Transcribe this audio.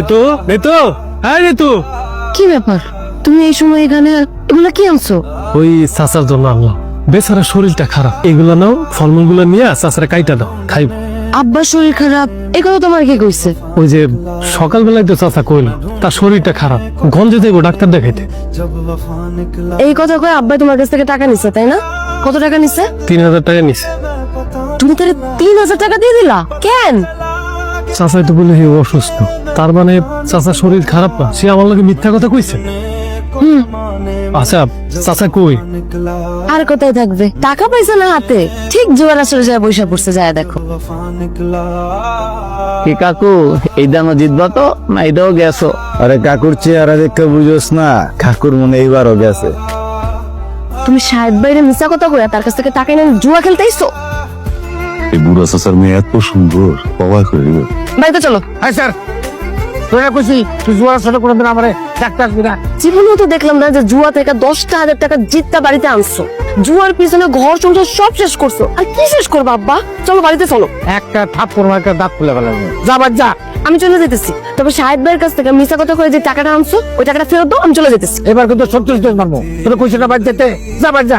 ঋতু ঋতু হ্যাঁ ঋতু কি ব্যাপার? তুমি এই সময় এখানে এগুলো কি আনছো? ওই চাচার জন্য আনলাম। বেচারা শরীরটা খারাপ। এগুলো নাও ফলমূলগুলো নিয়ে চাচারা কাইটা দাও খাইব। আব্বার শরীর খারাপ কথা তোমার কে কইছে? ওই যে সকালবেলায় তো চাচা কইল তার শরীরটা খারাপ। গঞ্জে যাইব ডাক্তার দেখাইতে। এই কথা কয়ে আব্বাই তোমার কাছ থেকে টাকা নিছে তাই না? কত টাকা নিছে? তিন হাজার টাকা নিছে। তুমি তাহলে তিন হাজার টাকা দিয়ে দিলা? কেন? চাচাই তো বলে অসুস্থ। তার মানে চাচার শরীর খারাপ না? সে আমার লোকে মিথ্যা কথা কইছে? হুম। আচ্ছা চাচা কই? আর কোথায় থাকবে? টাকা পয়সা না হাতে? ঠিক জোয়ার আসলে যায় বৈশা পড়ছে যায় দেখো। কি কাকু এই জিতবা তো না এটাও গেছো? আরে কাকুর চেহারা দেখে বুঝোস না কাকুর মনে এইবারও গেছে। তুমি সাহেব বাইরে মিশা কথা কইয়া তার কাছ থেকে টাকা এনে জুয়া খেলতে আইছো এই বুড়া চাচার মেয়ে এত সুন্দর অবাক হয়ে গেল। বাড়িতে চলো। হ্যাঁ স্যার তোরা খুশি? তুই জোয়ার সাথে কোনোদিন আমারে ডাক্তার আসবি না। জীবনেও তো দেখলাম না যে জুয়া থেকে দশটা হাজার টাকা জিতটা বাড়িতে আনছো। জুয়ার পিছনে ঘর সংসার সব শেষ করছ। আর কি শেষ করব আব্বা? চলো বাড়িতে চলো। একটা থাপ করব একটা দাঁত খুলে ফেলাবো। যা বাদ যা। আমি চলে যেতেছি। তবে সাহেব ভাইয়ের কাছ থেকে মিশা কথা করে যে টাকাটা আনছো ওই টাকাটা ফেরত দাও আমি চলে যেতেছি। এবার কিন্তু সত্যি মারবো তোর কইছে না বাদ যেতে। যা বাদ যা।